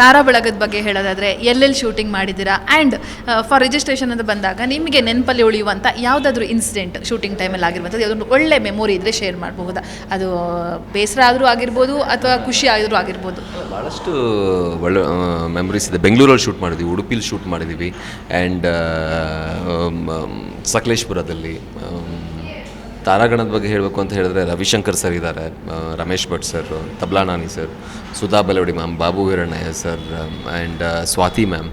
ತಾರಾ ಬಳಗದ ಬಗ್ಗೆ ಹೇಳೋದಾದರೆ ಎಲ್ಲೆಲ್ಲಿ ಶೂಟಿಂಗ್ ಮಾಡಿದ್ದೀರಾ? ಆ್ಯಂಡ್ ಫಾರ್ ರಿಜಿಸ್ಟ್ರೇಷನ್ ಅಂತ ಬಂದಾಗ ನಿಮಗೆ ನೆನಪಲ್ಲಿ ಉಳಿಯುವಂಥ ಯಾವುದಾದ್ರೂ ಇನ್ಸಿಡೆಂಟ್ ಶೂಟಿಂಗ್ ಟೈಮಲ್ಲಿ ಆಗಿರುವಂಥದ್ದು ಯಾವುದೊಂದು ಒಳ್ಳೆ ಮೆಮೊರಿ ಇದ್ದರೆ ಶೇರ್ ಮಾಡಬಹುದಾ? ಅದು ಬೇಸರ ಆದರೂ ಆಗಿರ್ಬೋದು ಅಥವಾ ಖುಷಿ ಆದರೂ ಆಗಿರ್ಬೋದು? ಭಾಳಷ್ಟು ಒಳ್ಳೆ ಮೆಮೊರೀಸ್ ಇದೆ. ಬೆಂಗಳೂರಲ್ಲಿ ಶೂಟ್ ಮಾಡಿದ್ವಿ ಉಡುಪಿಲಿ ಶೂಟ್ ಮಾಡಿದ್ದೀವಿ ಆ್ಯಂಡ್ ಸಕಲೇಶ್ಪುರದಲ್ಲಿ ಆಮ್, ತಾರಾಗಣದ ಬಗ್ಗೆ ಹೇಳಬೇಕು ಅಂತ ಹೇಳಿದ್ರೆ ರವಿಶಂಕರ್ ಸರ್ ಇದ್ದಾರೆ Ramesh Bhat sir, Tabla Nani sir, Sudha Balawadi ma'am, Babu Hirannaiah sir and Swathi ma'am.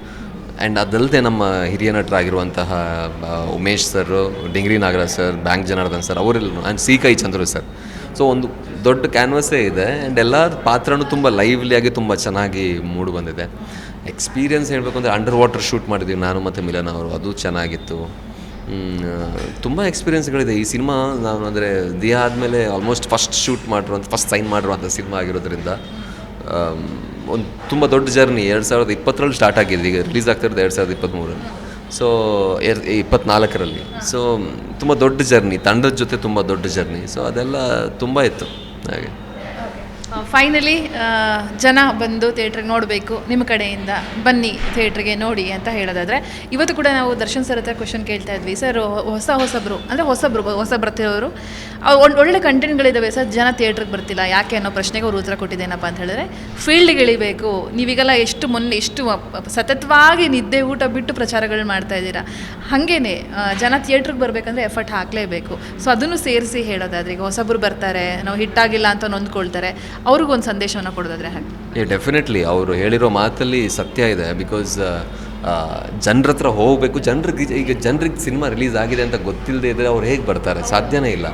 And ಅದಲ್ಲದೆ ನಮ್ಮ ಹಿರಿಯ ನಟರಾಗಿರುವಂತಹ Umesh sir, Dingri Nagaraj sir, bank Janardhan sir, ಅವರೆಲ್ಲ ಆ್ಯಂಡ್ ಸಿ ಕೈ ಚಂದ್ರು ಸರ್. ಸೊ ಒಂದು ದೊಡ್ಡ ಕ್ಯಾನ್ವಸ್ಸೇ ಇದೆ ಆ್ಯಂಡ್ ಎಲ್ಲ ಪಾತ್ರನೂ ತುಂಬ ಲೈವ್ಲಿಯಾಗಿ ತುಂಬ ಚೆನ್ನಾಗಿ ಮೂಡಿ ಬಂದಿದೆ. ಎಕ್ಸ್ಪೀರಿಯನ್ಸ್ ಹೇಳಬೇಕು ಅಂದರೆ ಅಂಡರ್ ವಾಟರ್ ಶೂಟ್ ಮಾಡಿದ್ದೀವಿ ನಾನು ಮತ್ತು ಮಿಲನ್ ಅವರು, ಅದು ಚೆನ್ನಾಗಿತ್ತು. ತುಂಬ ಎಕ್ಸ್ಪೀರಿಯನ್ಸ್ಗಳಿದೆ ಈ ಸಿನಿಮಾ ನಾನು ಅಂದರೆ ದಿಯ ಆದಮೇಲೆ ಆಲ್ಮೋಸ್ಟ್ ಫಸ್ಟ್ ಶೂಟ್ ಮಾಡಿರುವಂಥ ಫಸ್ಟ್ ಸೈನ್ ಮಾಡಿರುವಂಥ ಸಿನಿಮಾ ಆಗಿರೋದ್ರಿಂದ ಒಂದು ತುಂಬ ದೊಡ್ಡ ಜರ್ನಿ ಎರಡು ಸಾವಿರದ ಇಪ್ಪತ್ತರಲ್ಲಿ ಸ್ಟಾರ್ಟ್ ಆಗಿದೆ ಈಗ ರಿಲೀಸ್ ಆಗ್ತಿರೋದು ಎರಡು ಸಾವಿರದ ಇಪ್ಪತ್ತ್ಮೂರಲ್ಲಿ ಸೊ ಎರ್ ಇಪ್ಪತ್ನಾಲ್ಕರಲ್ಲಿ. ಸೊ ತುಂಬ ದೊಡ್ಡ ಜರ್ನಿ ತಂಡದ ಜೊತೆ ತುಂಬ ದೊಡ್ಡ ಜರ್ನಿ ಸೊ ಅದೆಲ್ಲ ತುಂಬ ಇತ್ತು. ಹಾಗೆ. ಫೈನಲಿ ಜನ ಬಂದು ಥಿಯೇಟ್ರಿಗೆ ನೋಡಬೇಕು. ನಿಮ್ಮ ಕಡೆಯಿಂದ ಬನ್ನಿ ಥಿಯೇಟ್ರಿಗೆ ನೋಡಿ ಅಂತ ಹೇಳೋದಾದರೆ, ಇವತ್ತು ಕೂಡ ನಾವು ದರ್ಶನ್ ಸರ್ ಹತ್ರ ಕ್ವಶನ್ ಕೇಳ್ತಾ ಇದ್ವಿ. ಸರ್ ಹೊಸ ಹೊಸಬ್ರು, ಅಂದರೆ ಹೊಸಬ್ರು, ಹೊಸ ಬರ್ತಿರೋರು ಒಂದ್ ಒಳ್ಳೆ ಕಂಟೆಂಟ್ಗಳಿದ್ದಾವೆ ಸರ್, ಜನ ಥಿಯೇಟ್ರಿಗೆ ಬರ್ತಿಲ್ಲ. ಯಾಕೆ ಅನ್ನೋ ಪ್ರಶ್ನೆಗೆ ಅವರು ಉತ್ತರ ಕೊಟ್ಟಿದ್ದೇನಪ್ಪ ಅಂತ ಹೇಳಿದ್ರೆ ಫೀಲ್ಡ್ಗೆ ಇಳಿಬೇಕು. ನೀವೀಗೆಲ್ಲ ಎಷ್ಟು ಮೊನ್ನೆ, ಎಷ್ಟು ಸತತವಾಗಿ ನಿದ್ದೆ, ಊಟ ಬಿಟ್ಟು ಪ್ರಚಾರಗಳು ಮಾಡ್ತಾ ಇದ್ದೀರಾ. ಹಾಗೇನೆ ಜನ ಥಿಯೇಟ್ರಿಗೆ ಬರಬೇಕಂದ್ರೆ ಎಫರ್ಟ್ ಹಾಕಲೇಬೇಕು. ಸೊ ಅದನ್ನು ಸೇರಿಸಿ ಹೇಳೋದಾದ್ರೆ, ಈಗ ಹೊಸಬ್ರು ಬರ್ತಾರೆ, ನಾವು ಹಿಟ್ಟಾಗಿಲ್ಲ ಅಂತ ನೊಂದ್ಕೊಳ್ತಾರೆ. ಅವ್ರಿಗೊಂದು ಸಂದೇಶವನ್ನು ಕೊಡೋದಾದ್ರೆ ಹಾಗೆ. ಏ ಡೆಫಿನೆಟ್ಲಿ ಅವರು ಹೇಳಿರೋ ಮಾತಲ್ಲಿ ಸತ್ಯ ಇದೆ ಬಿಕಾಸ್ ಜನರ ಹತ್ರ ಹೋಗಬೇಕು. ಜನರಿಗೆ ಈಗ ಜನರಿಗೆ ಸಿನಿಮಾ ರಿಲೀಸ್ ಆಗಿದೆ ಅಂತ ಗೊತ್ತಿಲ್ಲದೆ ಇದ್ದರೆ ಅವ್ರು ಹೇಗೆ ಬರ್ತಾರೆ? ಸಾಧ್ಯನೇ ಇಲ್ಲ.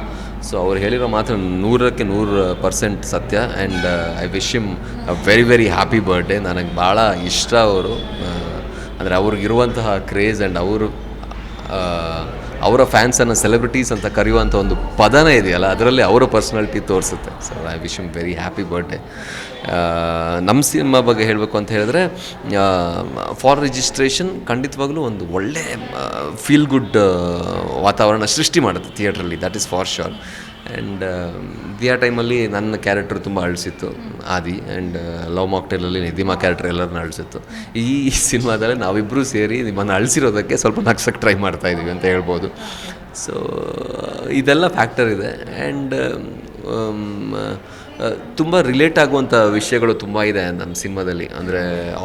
ಸೊ ಅವ್ರು ಹೇಳಿರೋ ಮಾತು ನೂರಕ್ಕೆ ನೂರು ಪರ್ಸೆಂಟ್ ಸತ್ಯ and I wish him a very very happy birthday ನನಗೆ ಭಾಳ ಇಷ್ಟ ಅವರು. ಅಂದರೆ ಅವ್ರಿಗಿರುವಂತಹ ಕ್ರೇಜ್ ಆ್ಯಂಡ್ ಅವರು ಅವರ ಫ್ಯಾನ್ಸನ್ನು ಸೆಲೆಬ್ರಿಟೀಸ್ ಅಂತ ಕರೆಯುವಂಥ ಒಂದು ಪದನ ಇದೆಯಲ್ಲ, ಅದರಲ್ಲಿ ಅವರ ಪರ್ಸ್ನಾಲಿಟಿ ತೋರಿಸುತ್ತೆ. So I wish him very happy birthday ನಮ್ಮ ಸಿನಿಮಾ ಬಗ್ಗೆ ಹೇಳಬೇಕು ಅಂತ ಹೇಳಿದ್ರೆ ಫಾರ್ ರಿಜಿಸ್ಟ್ರೇಷನ್ ಖಂಡಿತವಾಗ್ಲೂ ಒಂದು ಒಳ್ಳೆ ಫೀಲ್ ಗುಡ್ ವಾತಾವರಣ ಸೃಷ್ಟಿ ಮಾಡುತ್ತೆ ಥಿಯೇಟ್ರಲ್ಲಿ that is for sure and Dia ಟೈಮಲ್ಲಿ ನನ್ನ ಕ್ಯಾರೆಕ್ಟರ್ ತುಂಬ ಅಳಿಸಿತ್ತು, ಆದಿ. ಆ್ಯಂಡ್ ಲವ್ ಮಾಕ್ಟೇಲಲ್ಲಿ ನಿಧಿಮಾ ಕ್ಯಾರೆಕ್ಟರ್ ಎಲ್ಲರನ್ನ ಅಳಿಸಿತ್ತು. ಈ ಸಿನಿಮಾದಲ್ಲಿ ನಾವಿಬ್ಬರೂ ಸೇರಿ ನಿಮ್ಮನ್ನು ಅಳಿಸಿರೋದಕ್ಕೆ ಸ್ವಲ್ಪ ನಗ್ಸಕ್ಕೆ ಟ್ರೈ ಮಾಡ್ತಾ ಇದ್ದೀವಿ ಅಂತ ಹೇಳ್ಬೋದು. ಸೊ ಇದೆಲ್ಲ ಫ್ಯಾಕ್ಟರ್ ಇದೆ. ಆ್ಯಂಡ್ ತುಂಬ ರಿಲೇಟ್ ಆಗುವಂಥ ವಿಷಯಗಳು ತುಂಬ ಇದೆ ನಮ್ಮ ಸಿನಿಮಾದಲ್ಲಿ. ಅಂದರೆ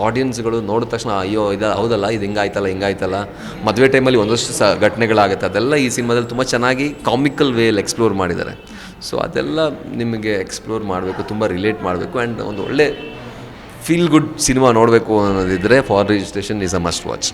ಆಡಿಯನ್ಸ್ಗಳು ನೋಡಿದ ತಕ್ಷಣ, ಅಯ್ಯೋ, ಇದು ಹೌದಲ್ಲ, ಇದು ಹಿಂಗಾಯ್ತಲ್ಲ ಹಿಂಗಾಯ್ತಲ್ಲ. ಮದುವೆ ಟೈಮಲ್ಲಿ ಒಂದಷ್ಟು ಸ, ಘಟನೆಗಳಾಗುತ್ತೆ. ಅದೆಲ್ಲ ಈ ಸಿನಿಮಾದಲ್ಲಿ ತುಂಬ ಚೆನ್ನಾಗಿ ಕಾಮಿಕಲ್ ವೇಯಲ್ಲಿ ಎಕ್ಸ್ಪ್ಲೋರ್ ಮಾಡಿದ್ದಾರೆ. ಸೊ ಅದೆಲ್ಲ ನಿಮಗೆ ಎಕ್ಸ್ಪ್ಲೋರ್ ಮಾಡಬೇಕು, ತುಂಬ ರಿಲೇಟ್ ಮಾಡಬೇಕು. ಆ್ಯಂಡ್ ಒಂದು ಒಳ್ಳೆ ಫೀಲ್ ಗುಡ್ ಸಿನಿಮಾ ನೋಡಬೇಕು ಅನ್ನೋದಿದ್ದರೆ for registration is a must watch